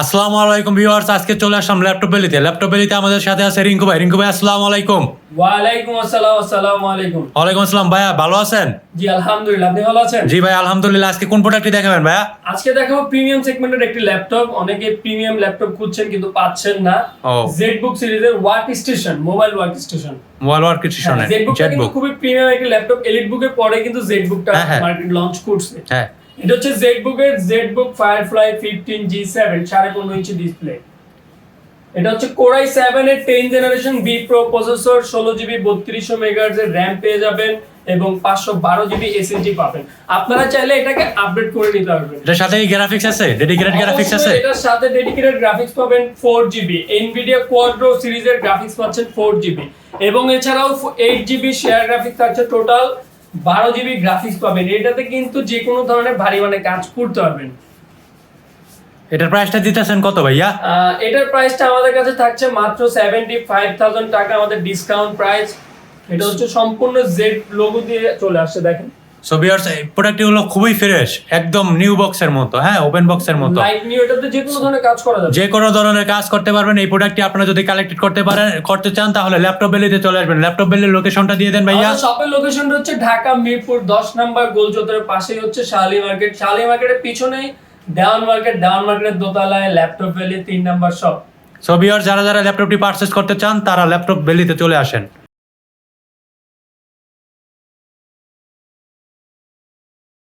আসসালামু আলাইকুম ভিউয়ার্স আজকে চলে আসলাম ল্যাপটপ বেলিতে ল্যাপটপ বেলিতে আমাদের সাথে আছে রিঙ্কু ভাই। রিঙ্কু ভাই আসসালামু আলাইকুম। ওয়ালাইকুম আসসালাম আসসালামু আলাইকুম। ওয়ালাইকুম আসসালাম ভাইয়া ভালো আছেন? জি আলহামদুলিল্লাহ আপনি ভালো আছেন? জি ভাই আলহামদুলিল্লাহ। আজকে কোন প্রোডাক্টটি দেখাবেন ভাইয়া? আজকে দেখাবো প্রিমিয়াম সেগমেন্টের একটি ল্যাপটপ। অনেকে প্রিমিয়াম ল্যাপটপ খুঁজছেন কিন্তু পাচ্ছেন না। জেডবুক সিরিজের workstation mobile workstation mobile work স্টেশনে জেডবুকটা কিন্তু খুবই প্রিমিয়াম একটি ল্যাপটপ। এলিট বুকের পরে কিন্তু জেডবুকটা। মার্কেট লঞ্চ করছে। হ্যাঁ। এটা হচ্ছে জেডবুকের ZBook Firefly fifteen G seven সাড়ে পনেরো ইঞ্চি ডিসপ্লে এটা হচ্ছে কোরাই সেভেন এর ten generation vPro processor ষোলো জিবি বত্রিশশো মেগাহার্জ এর র্যাম পেয়ে যাবেন এবং পাঁচশো বারো জিবি এসএসডি পাবেন। আপনারা চাইলে এটাকে আপডেট করে নিতে পারবেন। এটার সাথে গ্রাফিক্স আছে? ডেডিকেটেড গ্রাফিক্স আছে? এটার সাথে ডেডিকেটেড গ্রাফিক্স পাবেন ফোর জিবি এনভিডিয়া কোয়াড্রো সিরিজের গ্রাফিক্স পাচ্ছেন ফোর জিবি এবং এছাড়াও এইট জিবি শেয়ার গ্রাফিক্স থাকছে টোটাল বারো জিবি গ্রাফিক্স পাবেন। এটাতে কিন্তু যে কোনো ধরনের ভারী মানে কাজ করতে পারবেন। এটার প্রাইসটা দিতেছেন কত ভাইয়া? এটার প্রাইসটা আমাদের কাছে থাকছে মাত্র সেভেন্টি ফাইভ থাউজেন্ড টাকা আমাদের ডিসকাউন্ট প্রাইস এটা হচ্ছে সম্পূর্ণ জেড লোগো দিয়ে চলে আসছে দেখেন। সো ভিউয়ার্স প্রোডাক্টটি হলো খুবই ফ্রেশ একদম নিউ বক্সের মতো হ্যাঁ ওপেন বক্সের মতো। লাইট নিউ এটাতে যে কোনো ধরনের কাজ করা যাবে। যে কোনো ধরনের কাজ করতে পারবেন এই প্রোডাক্টটি আপনারা যদি কালেক্টেড করতে পারেন করতে চান তাহলে ল্যাপটপ বেলিতে চলে আসবেন। ল্যাপটপ বেলির লোকেশনটা দিয়ে দেন ভাইয়া। শপের লোকেশনটা হচ্ছে ঢাকা মিরপুর দশ নাম্বার গোল চত্বরের পাশেই হচ্ছে শালি মার্কেট। শালি মার্কেটের পিছনেই ডাউন মার্কেট ডাউন মার্কেটের দোতলায় ল্যাপটপ ভ্যালি তিন নাম্বার শপ সো ভিউয়ার্স যারা যারা ল্যাপটপটি পারচেস করতে চান তারা ল্যাপটপ বেলিতে চলে আসেন।